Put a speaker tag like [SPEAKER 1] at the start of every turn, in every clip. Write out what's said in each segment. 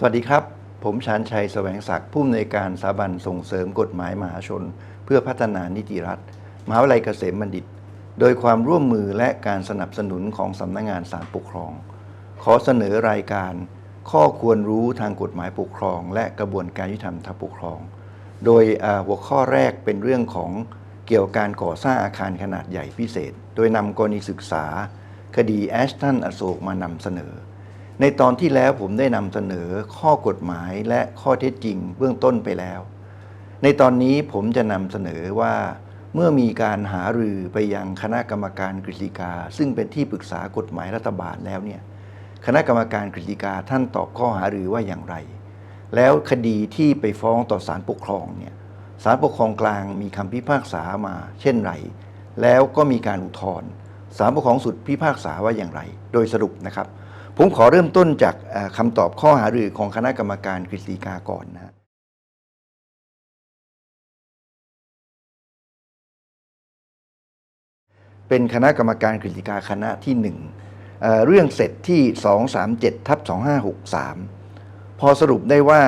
[SPEAKER 1] สวัสดีครับ ผมชานชัยแสวงศักดิ์ผู้อำนวยการสถาบันส่งเสริมกฎหมายมหาชน เพื่อพัฒนานิติรัฐมหาวิทยาลัยเกษมบัณฑิต โดยความร่วมมือและการสนับสนุนของสำนักงานศาลปกครอง ขอเสนอรายการ ข้อควรรู้ทางกฎหมายปกครอง และกระบวนการยุติธรรมทางปกครอง โดยหัวข้อแรกเป็นเรื่องของเกี่ยวกับการก่อสร้างอาคารขนาดใหญ่พิเศษ โดยนำกรณีศึกษา คดีแอชตันอโศกมานำเสนอ ในตอนที่แล้วผมได้นำเสนอข้อกฎหมายและข้อเท็จจริงเบื้องต้นไปแล้ว ในตอนนี้ผมจะนำเสนอว่า เมื่อมีการหารือไปยังคณะกรรมการกฤษฎีกา ซึ่งเป็นที่ปรึกษากฎหมายรัฐบาลแล้วเนี่ยคณะกรรมการกฤษฎีกาท่านตอบข้อหารือว่าอย่างไร แล้วคดีที่ไปฟ้องต่อศาลปกครองเนี่ยศาลปกครองกลางมีคำพิพากษามา เช่นไร แล้วก็มีการอุทธรณ์ศาลปกครองสุดพิพากษาว่าอย่างไร โดยสรุปนะครับ ผมขอเริ่มต้นจากคำตอบข้อหารือของคณะกรรมการกฤษฎีกาก่อนนะเป็นคณะกรรมการกฤษฎีกาคณะที่หนึ่งเอ่อเรื่องเสร็จที่ 237ทับ2563 พอสรุปได้ว่า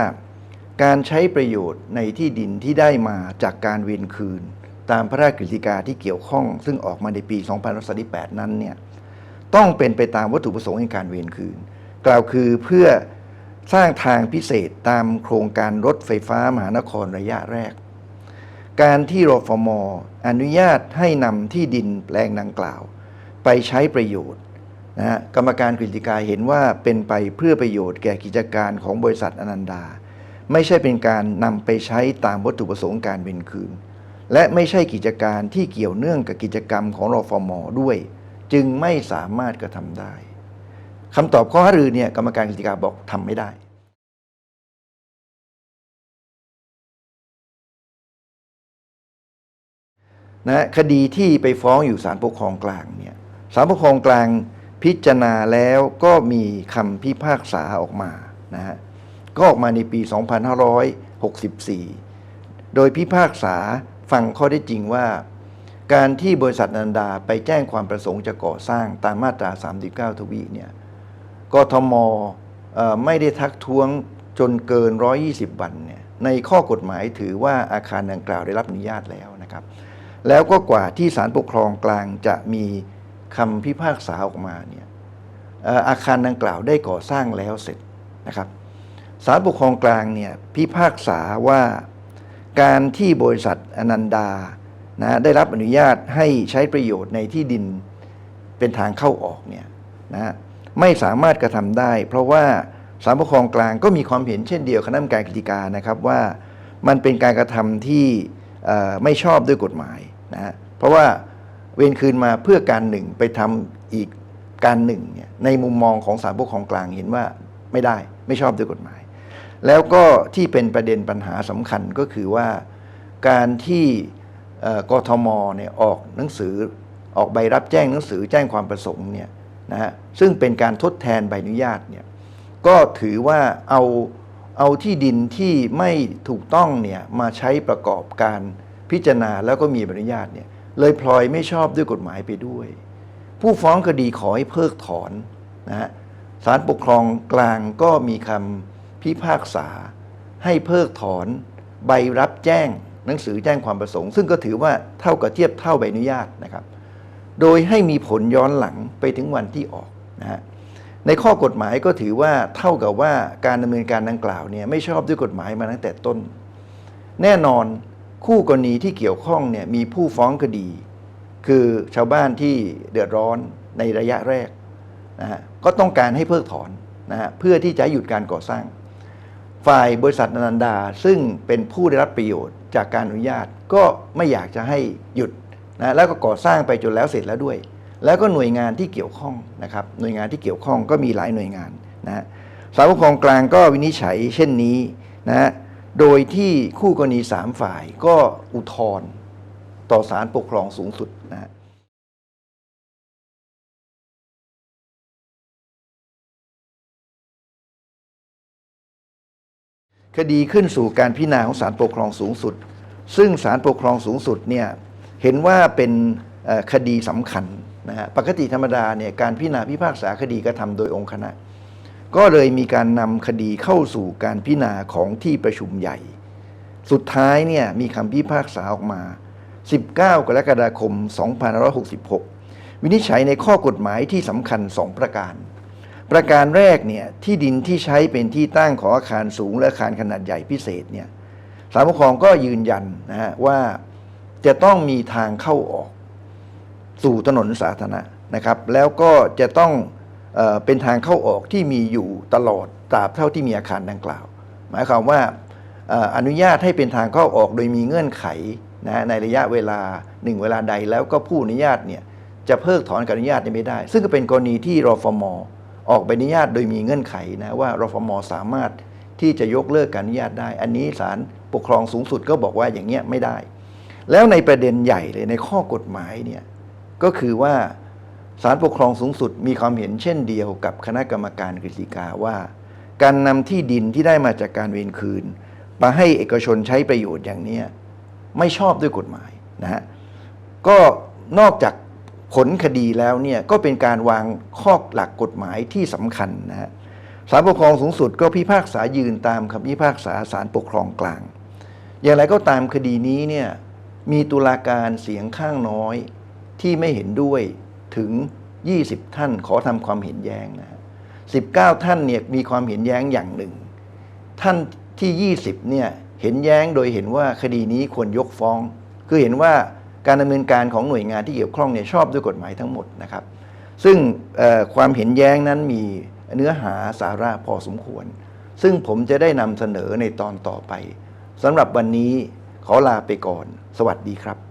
[SPEAKER 1] การใช้ประโยชน์ในที่ดินที่ได้มาจากการเวียนคืน ตามพระราชกฤษฎีกาที่เกี่ยวข้อง ซึ่งออกมาในปี 2538 นั้นเนี่ย ต้องเป็นไปตามวัตถุประสงค์ในการเวียนคืน กล่าวคือเพื่อสร้างทางพิเศษตามโครงการรถไฟฟ้ามหานครระยะแรก การที่รฟมอนุญาตให้นำที่ดินแปลงดังกล่าว ไปใช้ประโยชน์นะฮะกรรมการกฤษฎีกาเห็นว่าเป็นไปเพื่อประโยชน์แก่กิจการของบริษัทอนันดา ไม่ใช่เป็นการนำไปใช้ตามวัตถุประสงค์การเวียนคืน และไม่ใช่กิจการที่เกี่ยวเนื่องกับกิจกรรมของรฟมด้วย จึงไม่สามารถกระทำได้คำตอบข้อหารือเนี่ยกรรมการกฤษฎีกาบอกทำไม่ได้นะคดีที่ไปฟ้องอยู่ศาลปกครองกลางเนี่ยศาลปกครองกลางพิจารณาแล้วก็มีคำพิพากษาออกมานะฮะก็ออกมาในปี 2564 โดยพิพากษาฟังข้อได้จริงว่า การที่บริษัทอนันดาไปแจ้งความประสงค์จะก่อสร้างตามมาตรา 39 ทวีเนี่ยกทมไม่ได้ทักท้วงจนเกิน 120 วันเนี่ยในข้อกฎหมายถือว่าอาคารดังกล่าวได้รับอนุญาตแล้วนะครับ แล้วก็กว่าที่ศาลปกครองกลางจะมีคำพิพากษาออกมาเนี่ยเอ่ออาคารดังกล่าวได้ก่อสร้างแล้วเสร็จนะครับศาลปกครองกลางเนี่ยพิพากษาว่าการที่บริษัทอนันดา นะได้รับอนุญาตให้ใช้ประโยชน์ในที่ดินเป็นทางเข้าออกเนี่ยนะไม่สามารถกระทำได้ เพราะว่าศาลปกครองกลางก็มีความเห็นเช่นเดียวคณะกรรมการกฤษฎีการนะครับว่ามันเป็นการกระทำที่ไม่ชอบด้วยกฎหมายนะฮะเพราะว่าเวรคืนมาเพื่อการหนึ่งไปทำอีกการหนึ่งเนี่ยในมุมมองของศาลปกครองกลางเห็นว่าไม่ได้ไม่ชอบด้วยกฎหมาย แล้วก็ที่เป็นประเด็นปัญหาสำคัญก็คือว่าการที่ กทมเนี่ยออกหนังสือออกใบรับแจ้งหนังสือแจ้งความประสงค์เนี่ยนะฮะซึ่งเป็นการทดแทนใบอนุญาตเนี่ยก็ถือว่าเอาเอาที่ดินที่ไม่ถูกต้องเนี่ยมาใช้ประกอบการพิจารณาแล้วก็มีใบอนุญาตเนี่ยเลยพลอยไม่ชอบด้วยกฎหมายไปด้วย ผู้ฟ้องคดีขอให้เพิกถอนนะฮะศาลปกครองกลางก็มีคำพิพากษาให้เพิกถอนใบรับแจ้ง หนังสือแจ้งความประสงค์ ซึ่งก็ถือว่าเท่ากับเทียบเท่าใบอนุญาตนะครับ โดยให้มีผลย้อนหลังไปถึงวันที่ออกนะฮะในข้อกฎหมายก็ถือว่าเท่ากับว่าการดำเนินการดังกล่าวเนี่ยไม่ชอบด้วยกฎหมายมาตั้งแต่ต้น แน่นอนคู่กรณีที่เกี่ยวข้องเนี่ยมีผู้ฟ้องคดี คือชาวบ้านที่เดือดร้อนในระยะแรกนะฮะก็ต้องการให้เพิกถอนนะฮะเพื่อที่จะหยุดการก่อสร้าง ฝ่ายบริษัทนันดา ซึ่งเป็นผู้ได้รับประโยชน์จากการอนุญาตก็ไม่อยากจะให้หยุดนะแล้วก็ก่อสร้างไปจนแล้วเสร็จแล้วด้วย แล้วก็หน่วยงานที่เกี่ยวข้องนะครับหน่วยงานที่เกี่ยวข้องก็มีหลายหน่วยงานนะฮะศาลปกครองกลางก็วินิจฉัยเช่นนี้นะโดยที่คู่กรณีสามฝ่ายก็อุทธรณ์ต่อศาลปกครองสูงสุดนะ คดีขึ้นสู่การพิจารณาของศาลปกครองสูงสุด ซึ่งศาลปกครองสูงสุดเนี่ยเห็นว่าเป็นคดีสำคัญนะฮะปกติธรรมดาเนี่ยการพิจารณาพิพากษาคดีกระทำโดยองค์คณะ ก็เลยมีการนำคดีเข้าสู่การพิจารณาของที่ประชุมใหญ่ สุดท้ายเนี่ยมีคำพิพากษาออกมา 19 กรกฎาคม 2566 วินิจฉัยในข้อกฎหมายที่สำคัญ 2 ประการ ประการแรกเนี่ยที่ดินที่ใช้เป็นที่ตั้งของอาคารสูงและอาคารขนาดใหญ่พิเศษเนี่ยศาลปกครองก็ยืนยันนะฮะว่าจะต้องมีทางเข้าออกสู่ถนนสาธารณะนะครับ แล้วก็จะต้องเออเป็นทางเข้าออกที่มีอยู่ตลอดตราบเท่าที่มีอาคารดังกล่าว หมายความว่าออนุญาตให้เป็นทางเข้าออกโดยมีเงื่อนไขนะในระยะเวลาหนึ่งเวลาใดแล้วก็ผู้อนุญาตเนี่ยจะเพิกถอนการอนุญาตไม่ได้ ซึ่งก็เป็นกรณีที่รอฟม ออกใบอนุญาตโดยมีเงื่อนไขนะว่ารฟมสามารถที่จะยกเลิกการอนุญาตได้ อันนี้ศาลปกครองสูงสุดก็บอกว่าอย่างเงี้ยไม่ได้ แล้วในประเด็นใหญ่เลยในข้อกฎหมายเนี่ยก็คือว่าศาลปกครองสูงสุดมีความเห็นเช่นเดียวกับคณะกรรมการกฤษฎีกาว่า การนำที่ดินที่ได้มาจากการเวรคืน มาให้เอกชนใช้ประโยชน์อย่างเนี้ยไม่ชอบด้วยกฎหมายนะฮะก็นอกจาก ผลคดีแล้วเนี่ยก็เป็นการวางข้อหลักกฎหมายที่สำคัญนะฮะศาลปกครองสูงสุดก็พิพากษายืนตามคำพิพากษาศาลปกครองกลาง อย่างไรก็ตามคดีนี้เนี่ยมีตุลาการเสียงข้างน้อยที่ไม่เห็นด้วยถึง 20 ท่านขอทำความเห็นแย้งนะฮะ19ท่านเนี่ยมีความเห็นแย้งอย่างหนึ่ง ท่านที่ 20เนี่ยเห็นแย้งโดยเห็นว่าคดีนี้ควรยกฟ้อง คือเห็นว่า การดำเนินการของหน่วยงานที่เกี่ยวข้องเนี่ยชอบด้วยกฎหมายทั้งหมดนะครับ ซึ่งความเห็นแย้งนั้นมีเนื้อหาสาระพอสมควร ซึ่งผมจะได้นำเสนอในตอนต่อไปสำหรับวันนี้ขอลาไปก่อน สวัสดีครับ